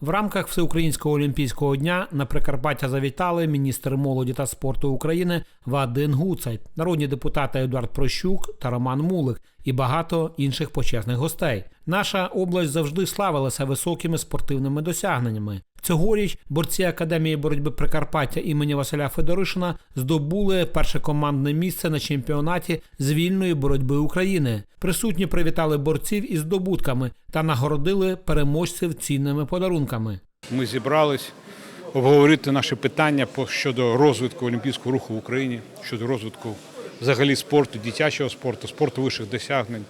В рамках Всеукраїнського олімпійського дня на Прикарпаття завітали міністр молоді та спорту України Вадим Гуцайт, народні депутати Едуард Прощук та Роман Мулик і багато інших почесних гостей. Наша область завжди славилася високими спортивними досягненнями. Цьогоріч борці Академії боротьби Прикарпаття імені Василя Федоришина здобули перше командне місце на чемпіонаті з вільної боротьби України. Присутні привітали борців із здобутками та нагородили переможців цінними подарунками. Ми зібрались обговорити наші питання щодо розвитку олімпійського руху в Україні, щодо розвитку взагалі спорту, дитячого спорту, спорту вищих досягнень.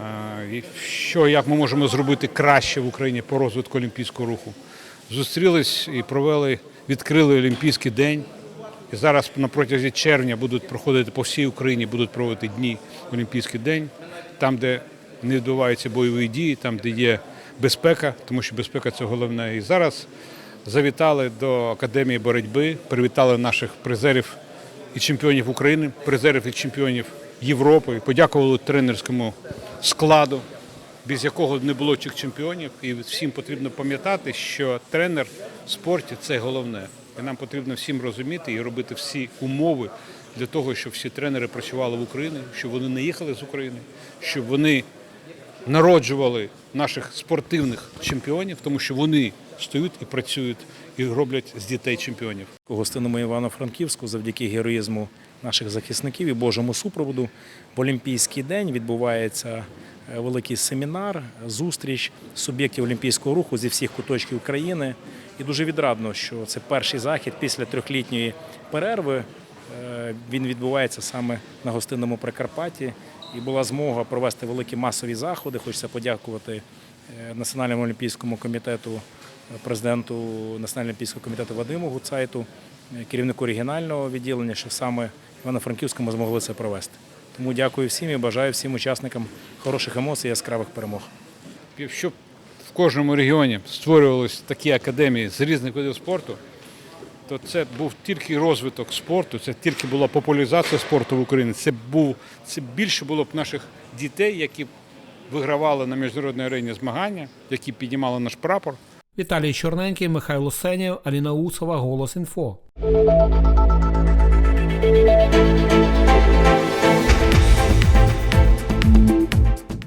Е, Що як ми можемо зробити краще в Україні по розвитку олімпійського руху. Зустрілись і провели, відкрили Олімпійський день. І зараз на протязі червня будуть проходити по всій Україні, будуть проводити дні Олімпійський день, там, де не відбуваються бойові дії, там, де є безпека, тому що безпека це головне. І зараз завітали до Академії боротьби, привітали наших призерів і чемпіонів України, призерів і чемпіонів Європи, подякували тренерському складу, без якого не було цих чемпіонів. І всім потрібно пам'ятати, що тренер в спорті це головне. І нам потрібно всім розуміти і робити всі умови для того, щоб всі тренери працювали в Україні, щоб вони не їхали з України, щоб вони народжували наших спортивних чемпіонів, тому що вони стоять і працюють і роблять з дітей чемпіонів. У гостинному Івано-Франківську завдяки героїзму наших захисників і Божому супроводу в Олімпійський день відбувається е, великий семінар, зустріч суб'єктів олімпійського руху зі всіх куточків країни. І дуже відрадно, що це перший захід після трьохлітньої перерви. Е, Він відбувається саме на гостинному Прикарпатті. І була змога провести великі масові заходи. Хочеться подякувати е, Національному олімпійському комітету, е, президенту Національного олімпійського комітету Вадиму Гуцайту, керівнику регіонального відділення, що саме Івано-Франківському змогли це провести. Тому дякую всім і бажаю всім учасникам хороших емоцій і яскравих перемог. Щоб в кожному регіоні створювалися такі академії з різних видів спорту, то це був тільки розвиток спорту, це тільки була популяризація спорту в Україні. Це був це більше було б наших дітей, які вигравали на міжнародній арені змагання, які піднімали наш прапор. Віталій Чорненький, Михайло Сенєв, Аліна Усова, Голос Інфо.